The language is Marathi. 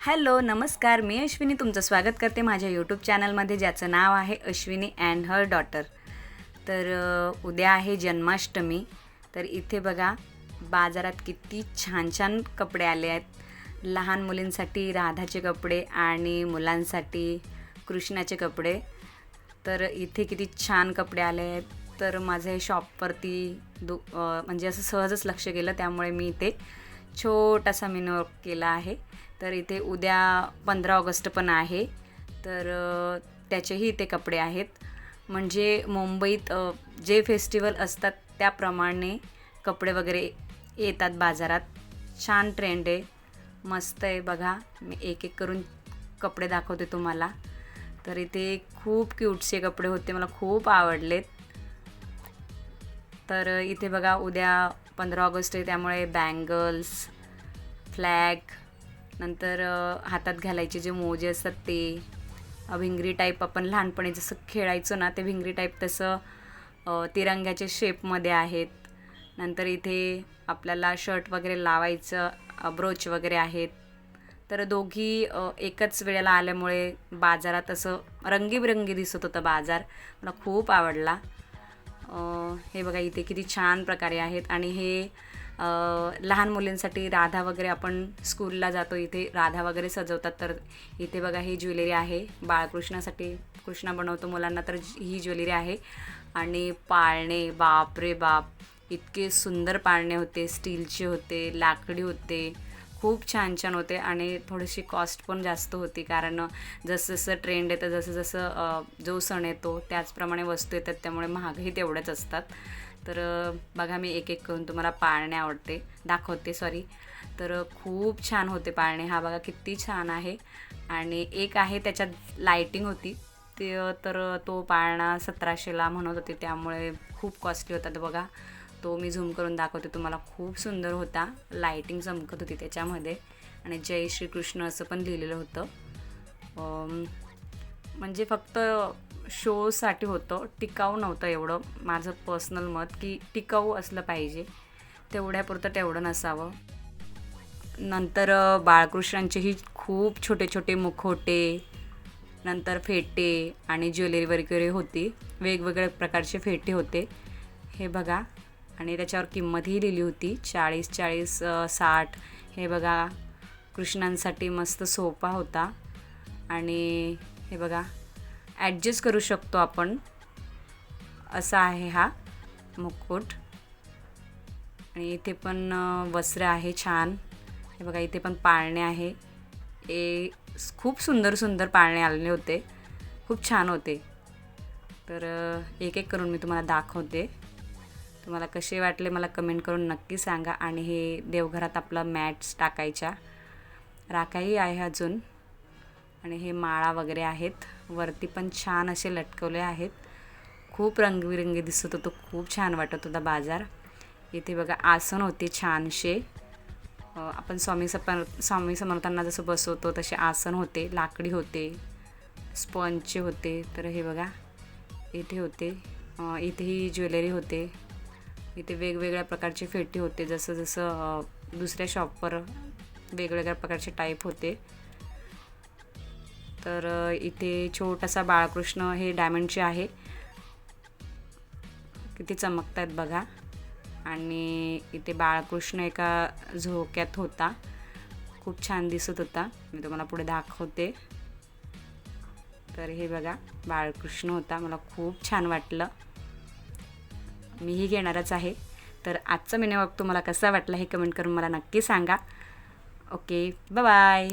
हॅलो नमस्कार. मी अश्विनी तुमचं स्वागत करते माझ्या यूट्यूब चॅनलमध्ये ज्याचं नाव आहे अश्विनी अँड हर डॉटर तर उद्या आहे जन्माष्टमी. तर इथे बघा बाजारात किती छान छान कपडे आले आहेत. लहान मुलींसाठी राधाचे कपडे आणि मुलांसाठी कृष्णाचे कपडे. तर इथे किती छान कपडे आले आहेत. तर माझं हे शॉपवरती दु म्हणजे असं सहजच लक्ष गेलं त्यामुळे मी इथे छोटासा मेनू केला आहे. तर इथे उद्या पंधरा ऑगस्ट पण आहे. तर त्याचेही इथे कपडे आहेत. म्हणजे मुंबईत जे फेस्टिवल असतात त्याप्रमाणे कपडे वगैरे येतात बाजारात. छान ट्रेंड आहे. मस्त आहे बघा. मी एक एक करून कपडे दाखवते तुम्हाला. तर इथे खूप क्यूटचे कपडे होते. मला खूप आवडलेत. तर इथे बघा उद्या पंधरा ऑगस्ट आहे. त्यामुळे बँगल्स फ्लॅग नंतर हातात घालायचे जे मोजे असतात ते भिंगरी टाईप आपण लहानपणी जसं खेळायचो ना ते भिंगरी टाईप तसं तिरंग्याच्या तिरंग्याचे शेपमध्ये आहेत. नंतर इथे आपल्याला शर्ट वगैरे लावायचं ब्रोच वगैरे आहेत. तर दोघी एकच वेळेला आल्यामुळे बाजारात असं रंगीबिरंगी दिसत होतं बाजार. मला खूप आवडला. हे बघा इथे किती छान प्रकारे आहेत. आणि हे लहान मुलींसाठी राधा वगैरे आपण स्कूलला जातो इथे राधा वगैरे सजवतात. तर इथे बघा ही ज्वेलरी आहे. बाळकृष्णासाठी कृष्णा बनवतो मुलांना तर ही ज्वेलरी आहे. आणि पाळणे बाप रे बाप! इतके सुंदर पाळणे होते स्टीलचे होते लाकडी होते. खूप छान छान होते आणि थोडीशी कॉस्ट पण जास्त होती कारण जसं जसं ट्रेंड येतं जसं जसं जो सण येतो त्याचप्रमाणे वस्तू येतात त्यामुळे महागही तेवढ्याच असतात. तर बघा मी एक एक करून तुम्हाला पाळणे आवडते. दाखवते सॉरी तर खूप छान होते पाळणे. हा बघा किती छान आहे. आणि एक आहे त्याच्यात लाईटिंग होती. ते तर तो पाळणा सतराशेला म्हणत होते. त्यामुळे खूप कॉस्टली होता तर बघा. तो मी झूम करून दाखवते. तुम्हाला खूप सुंदर होता. लाईटिंग चमकत होती त्याच्यामध्ये. आणि जय श्रीकृष्ण असं पण लिहिलेलं होतं. म्हणजे फक्त शोसाठी होतं टिकाऊ नव्हतं एवढं माझं पर्सनल मत की टिकाऊ असलं पाहिजे. तेवढ्यापुरतं तेवढं नसावं. नंतर बाळकृष्णांचेही खूप छोटे छोटे मुखोटे नंतर फेटे आणि ज्वेलरी वगैरे होती. वेगवेगळ्या प्रकारचे फेटे होते. हे बघा. आणि त्याच्यावर किंमतही लिहिली होती. चाळीस चाळीस साठ. हे बघा. कृष्णांसाठी मस्त सोफा होता. आणि हे बघा. ॲडजस्ट करू शकतो आपण. असा आहे हा मुकुट. आणि इथे पण वस्त्र आहे छान. हे बघा इथे पण पाळणे आहे. ए खूप सुंदर सुंदर पाळणे आलेले होते. खूप छान होते. तर एक एक करून मी तुम्हाला दाखवते. तुम्हाला कसे वाटले मला कमेंट करून नक्की सांगा. आणि हे देवघरात आपला मॅट्स टाकायच्या. राखाही आहे अजून. आणि हे माळा वगैरे आहेत. वरती पण छान असे लटकवले आहेत. खूप रंगबिरंगी दिसत होतो. खूप छान वाटत होता बाजार. इथे बघा आसन होते छानसे आपण स्वामी सपर स्वामी समर्थांना जसं बसवतो तसे आसन होते लाकडी होते स्पंजचे होते. तर हे बघा इथे होते. इथे इथेही ज्वेलरी होते. इथे वेगवेगळ्या प्रकारचे फेटे होते. जसं जसं दुसऱ्या शॉपवर वेगवेगळ्या प्रकारचे टाईप होते. तर इथे छोटासा बाळकृष्ण हे डायमंडचे आहे. किती चमकत आहेत बघा. आणि इथे बाळकृष्ण एका झोक्यात होता. खूप छान दिसत होता. मी तुम्हाला पुढे दाखवते. तर हे बघा बाळकृष्ण होता. मला खूप छान वाटलं. मीही घेणारच आहे. तर आजचा मिनी तुम्हाला कसा वाटला हे कमेंट करून मला नक्की सांगा. Okay bye